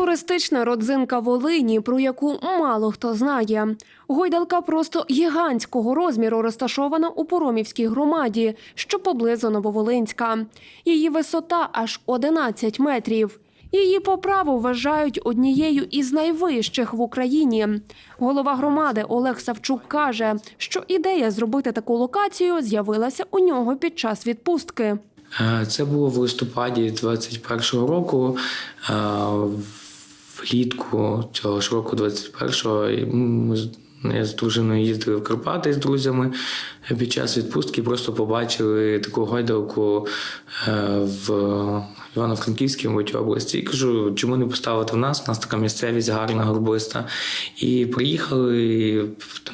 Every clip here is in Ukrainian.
Туристична родзинка Волині, про яку мало хто знає. Гойдалка просто гігантського розміру розташована у Поромівській громаді, що поблизу Нововолинська. Її висота аж 11 метрів. Її по праву вважають однією із найвищих в Україні. Голова громади Олег Савчук каже, що ідея зробити таку локацію з'явилася у нього під час відпустки. Е, Це було в листопаді 21-го року. Влітку цього ж року, 21-го, ми з- дружиною їздили в Карпати з друзями під час відпустки. Просто побачили таку гойдалку е, в Івано-Франківській мабуть, області. І кажу, чому не поставити в нас? У нас така місцевість гарна, горбиста. І приїхали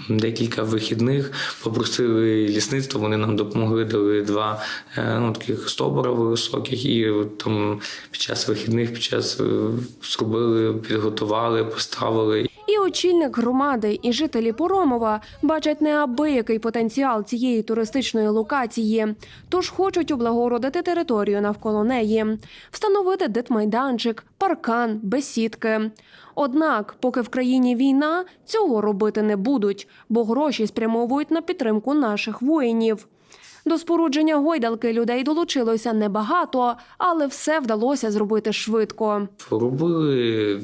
декілька вихідних, попросили лісництво, вони нам допомогли, дали два е, ну, таких стовбура високих, і там під час вихідних, під час е, зробили, підготували, поставили. І очільник громади, і жителі Поромова бачать неабиякий потенціал цієї туристичної локації, тож хочуть облагородити територію навколо неї, встановити дитмайданчик, паркан, бесідки. Однак, поки в країні війна, цього робити не будуть, бо гроші спрямовують на підтримку наших воїнів. До спорудження гойдалки людей долучилося небагато, але все вдалося зробити швидко. Робили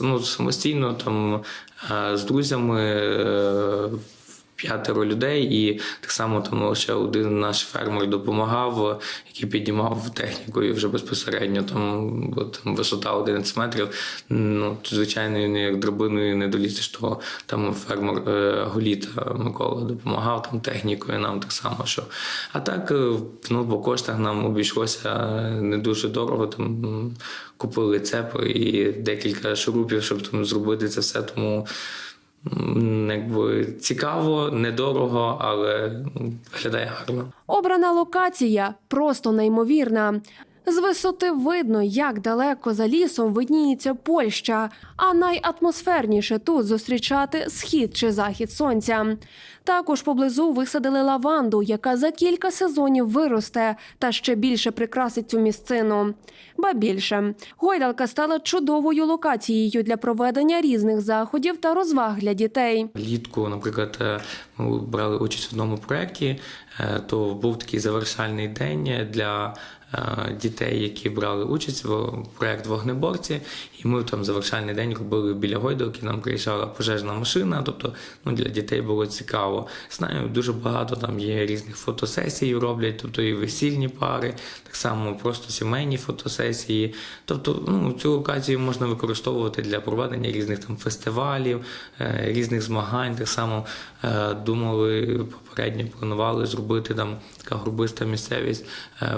ну, самостійно там е, з друзями е, п'ятеро людей, і так само там лише один наш фермер допомагав, який піднімав технікою вже безпосередньо. Там, бо там висота 11 метрів. Ну, звичайно, як драбиною не долізеш, то там фермер е, Голіта Микола допомагав там технікою нам так само. Що. А так, е, ну, по коштах нам обійшлося не дуже дорого. Там купили цепи і декілька шурупів, щоб там зробити це все. Тому якби цікаво, недорого, але виглядає гарно. Обрана локація просто неймовірна. З висоти видно, як далеко за лісом видніється Польща, а найатмосферніше тут зустрічати схід чи захід сонця. Також поблизу висадили лаванду, яка за кілька сезонів виросте та ще більше прикрасить цю місцину. Ба більше, гойдалка стала чудовою локацією для проведення різних заходів та розваг для дітей. Влітку, наприклад, е, ми брали участь в одному проєкті, е, то був такий завершальний день для дітей, які брали участь в проєкт вогнеборці. І ми там завершальний день робили біля гойдалки. Нам приїжджала пожежна машина. Тобто, ну для дітей було цікаво. Знаю, дуже багато там є різних фотосесій роблять, тобто і весільні пари, так само просто сімейні фотосесії. Тобто, ну цю локацію можна використовувати для проведення різних там фестивалів, е, різних змагань. Так само е, думали попередньо планували зробити там така грубиста місцевість е,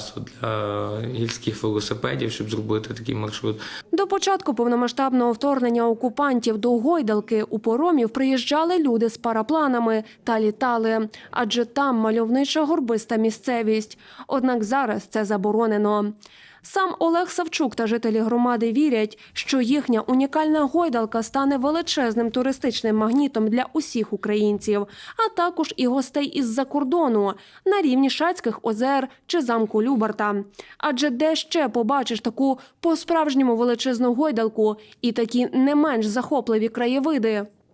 велотрасу для гірських велосипедів, щоб зробити такий маршрут. До початку повномасштабного вторгнення окупантів до гойдалки у Поромів приїжджали люди з парапланами та літали, адже там мальовнича горбиста місцевість. Однак зараз це заборонено. Сам Олег Савчук та жителі громади вірять, що їхня унікальна гойдалка стане величезним туристичним магнітом для усіх українців, а також і гостей із-за кордону на рівні Шацьких озер чи замку Любарта. Адже де ще побачиш таку по-справжньому величезну гойдалку і такі не менш захопливі краєвиди.